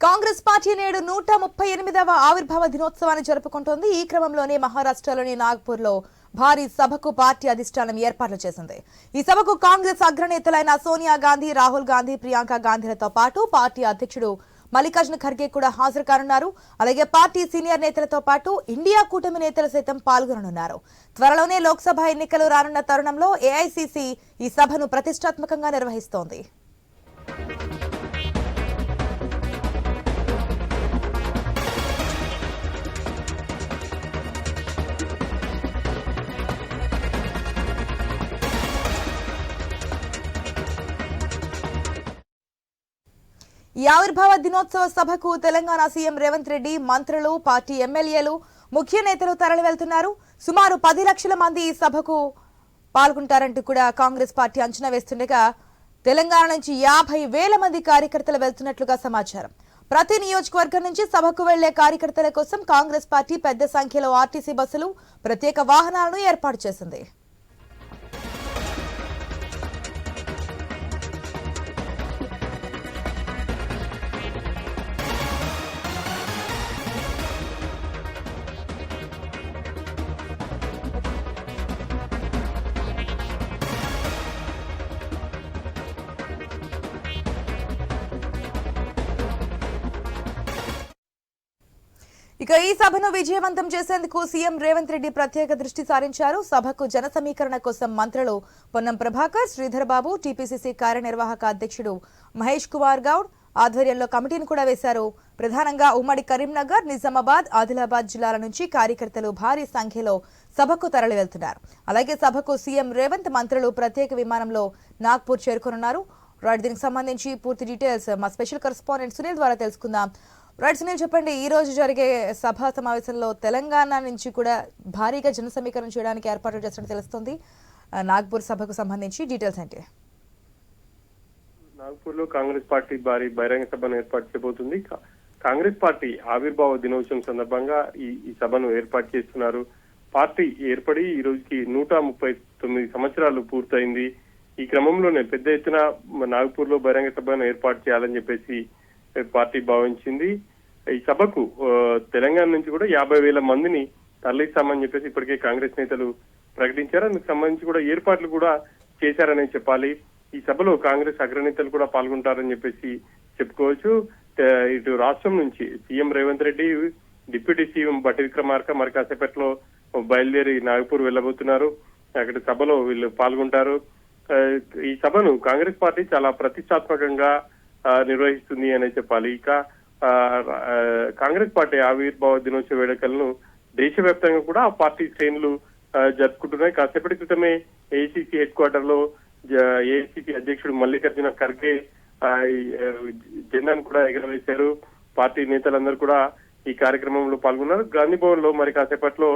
Congress party నేడు నూట ముప్పై ఎనిమిదవ ఆవిర్భావ దినోత్సవాన్ని జరుపుకుంటోంది. ఈ క్రమంలోనే మహారాష్ట్రలోని నాగ్పూర్లో భారీ సభకు పార్టీ అధిష్టానం ఏర్పాట్లు చేసింది. ఈ సభకు కాంగ్రెస్ అగ్రనేతలైన సోనియా గాంధీ రాహుల్ గాంధీ ప్రియాంక గాంధీలతో పాటు పార్టీ అధ్యక్షుడు మల్లికార్జున ఖర్గే కూడా హాజరు కానున్నారు అలాగే పార్టీ సీనియర్ నేతలతో పాటు ఇండియా కూటమి నేతలు సైతం పాల్గొననున్నారు. త్వరలోనే లోక్సభ ఎన్నికలు రానున్న తరుణంలో ఏఐసీసీ ఈ సభను ప్రతిష్టాత్మకంగా నిర్వహిస్తోంది. ఈ ఆవిర్భావ దినోత్సవ సభకు తెలంగాణ సీఎం రేవంత్ రెడ్డి మంత్రులు పార్టీ ఎమ్మెల్యేలు ముఖ్య నేతలు తరలివెళ్తున్నారు. సుమారు పది లక్షల మంది ఈ సభకు పాల్గొంటారంటూ కూడా కాంగ్రెస్ పార్టీ అంచనా వేస్తుండగా తెలంగాణ నుంచి యాభై వేల మంది కార్యకర్తలు వెళ్తున్నట్లుగా సమాచారం. ప్రతి నియోజకవర్గం నుంచి సభకు వెళ్ళే కార్యకర్తల కోసం కాంగ్రెస్ పార్టీ పెద్ద సంఖ్యలో ఆర్టీసీ బస్సులు ప్రత్యేక వాహనాలను ఏర్పాటు చేసింది. ఇక ఈ సభను విజయవంతం చేసేందుకు సీఎం రేవంత్ రెడ్డి ప్రత్యేక దృష్టి సారించారు. సభకు జన సమీకరణ కోసం మంత్రులు పొన్నం ప్రభాకర్ శ్రీధర్ బాబు టీపీసీసీ కార్యనిర్వాహక అధ్యక్షుడు మహేష్ కుమార్ గౌడ్ ఆధ్వర్యంలో కమిటీని కూడా వేశారు. ప్రధానంగా ఉమ్మడి కరీంనగర్ నిజామాబాద్ ఆదిలాబాద్ జిల్లాల నుంచి కార్యకర్తలు భారీ సంఖ్యలో సభకు తరలి వెళ్తున్నారు అలాగే సభకు సీఎం రేవంత్ మంత్రులు ప్రత్యేక విమానంలో నాగ్పూర్ చేరుకున్నారు రైట్ దీనికి సంబంధించి పూర్తి డీటెయిల్స్ మా స్పెషల్ కరెస్పాండెంట్ సునీల్ ద్వారా తెలుసుకుందాం. రైట్ సునీల్ చెప్పండి ఈ రోజు జరిగే సభా సమావేశంలో తెలంగాణ నుంచి కూడా భారీగా జన సమీకరణ చేయడానికి ఏర్పాట్లు చేస్తున్నట్టు తెలుస్తుంది. నాగ్పూర్ సభకు సంబంధించి డీటెయిల్స్ ఏంటి? నాగ్పూర్లో కాంగ్రెస్ పార్టీ భారీ బహిరంగ సభను ఏర్పాటు చేయబోతుంది. కా- కాంగ్రెస్ పార్టీ ఆవిర్భావ దినోత్సవం సందర్భంగా ఈ ఈ సభను ఏర్పాటు చేస్తున్నారు. పార్టీ ఏర్పడి ఈ రోజుకి నూట ముప్పై తొమ్మిది సంవత్సరాలు పూర్తయింది. ఈ క్రమంలోనే పెద్ద ఎత్తున నాగపూర్లో బహిరంగ సభను ఏర్పాటు చేయాలని చెప్పేసి పార్టీ భావించింది. ఈ సభకు తెలంగాణ నుంచి కూడా యాభై వేల మందిని తరలిస్తామని చెప్పేసి ఇప్పటికే కాంగ్రెస్ నేతలు ప్రకటించారు. అందుకు సంబంధించి కూడా ఏర్పాట్లు కూడా చేశారని చెప్పాలి. ఈ సభలో కాంగ్రెస్ అగ్రనేతలు కూడా పాల్గొంటారని చెప్పేసి చెప్పుకోవచ్చు. ఇటు రాష్ట్రం నుంచి CM Revanth Reddy deputy CM Bhatti Vikramarka మరి కాసేపట్లో బయలుదేరి నాగపూర్ వెళ్ళబోతున్నారు. అక్కడ సభలో వీళ్ళు పాల్గొంటారు. ఈ సభను కాంగ్రెస్ పార్టీ చాలా ప్రతిష్టాత్మకంగా నిర్వహిస్తుంది అనే చెప్పాలి. ఇక ఆ, కాంగ్రెస్ పార్టీ ఆవిర్భావ దినోత్సవ వేడుకలను దేశవ్యాప్తంగా కూడా ఆ పార్టీ శ్రేణులు జరుపుకుంటున్నాయి. కాసేపటి క్రితమే ఏసీసీ హెడ్ క్వార్టర్లో ఏసీసీ అధ్యక్షుడు మల్లికార్జున ఖర్గే జెండాను కూడా ఎగరవేశారు. పార్టీ నేతలందరూ కూడా ఈ కార్యక్రమంలో పాల్గొన్నారు. గాంధీ భవన్లో మరి కాసేపట్లో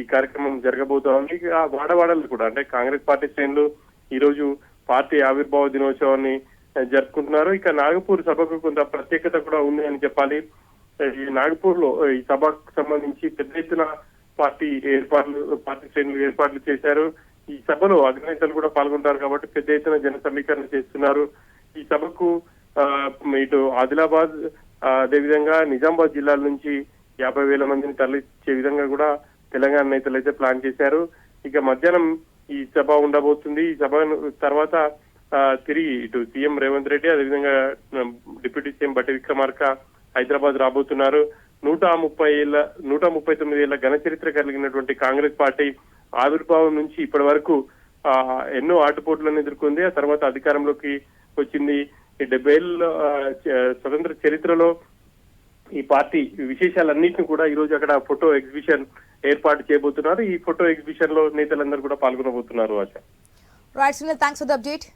ఈ కార్యక్రమం జరగబోతోంది ఆ వాడవాడలు కూడా అంటే కాంగ్రెస్ పార్టీ శ్రేణులు ఈ రోజు పార్టీ ఆవిర్భావ దినోత్సవాన్ని జరుపుకుంటున్నారు. ఇక నాగపూర్ సభకు కొంత ప్రత్యేకత కూడా ఉంది అని చెప్పాలి. ఈ నాగపూర్లో ఈ సభకు సంబంధించి పెద్ద ఎత్తున పార్టీ ఏర్పాట్లు పార్టీ శ్రేణులు ఏర్పాట్లు చేశారు. ఈ సభలో అగ్రనేతలు కూడా పాల్గొంటారు కాబట్టి పెద్ద ఎత్తున జన సమీకరణ చేస్తున్నారు. ఈ సభకు ఆ, ఇటు ఆదిలాబాద్ అదేవిధంగా నిజామాబాద్ జిల్లాల నుంచి యాభై వేల మందిని తరలిచ్చే విధంగా కూడా తెలంగాణ నేతలు అయితే ప్లాన్ చేశారు. ఇక మధ్యాహ్నం ఈ సభ ఉండబోతుంది. ఈ సభ తర్వాత తిరిగి ఇటు సీఎం రేవంత్ రెడ్డి అదేవిధంగా డిప్యూటీ సీఎం బట్టి విక్రమార్క హైదరాబాద్ రాబోతున్నారు. నూట ముప్పై ఏళ్ళ నూట ముప్పై తొమ్మిది ఏళ్ళ ఘన చరిత్ర కలిగినటువంటి కాంగ్రెస్ పార్టీ ఆవిర్భావం నుంచి ఇప్పటి వరకు ఎన్నో ఆటుపోట్లను ఎదుర్కొంది. ఆ తర్వాత అధికారంలోకి వచ్చింది. ఈ డెబ్బై ఏళ్ళ స్వతంత్ర చరిత్రలో ఈ పార్టీ విశేషాలన్నింటినీ కూడా ఈ రోజు అక్కడ ఫోటో ఎగ్జిబిషన్ ఏర్పాటు చేయబోతున్నారు. ఈ ఫోటో ఎగ్జిబిషన్లో నేతలందరూ కూడా పాల్గొనబోతున్నారు Asha. Right Sunil thanks for the update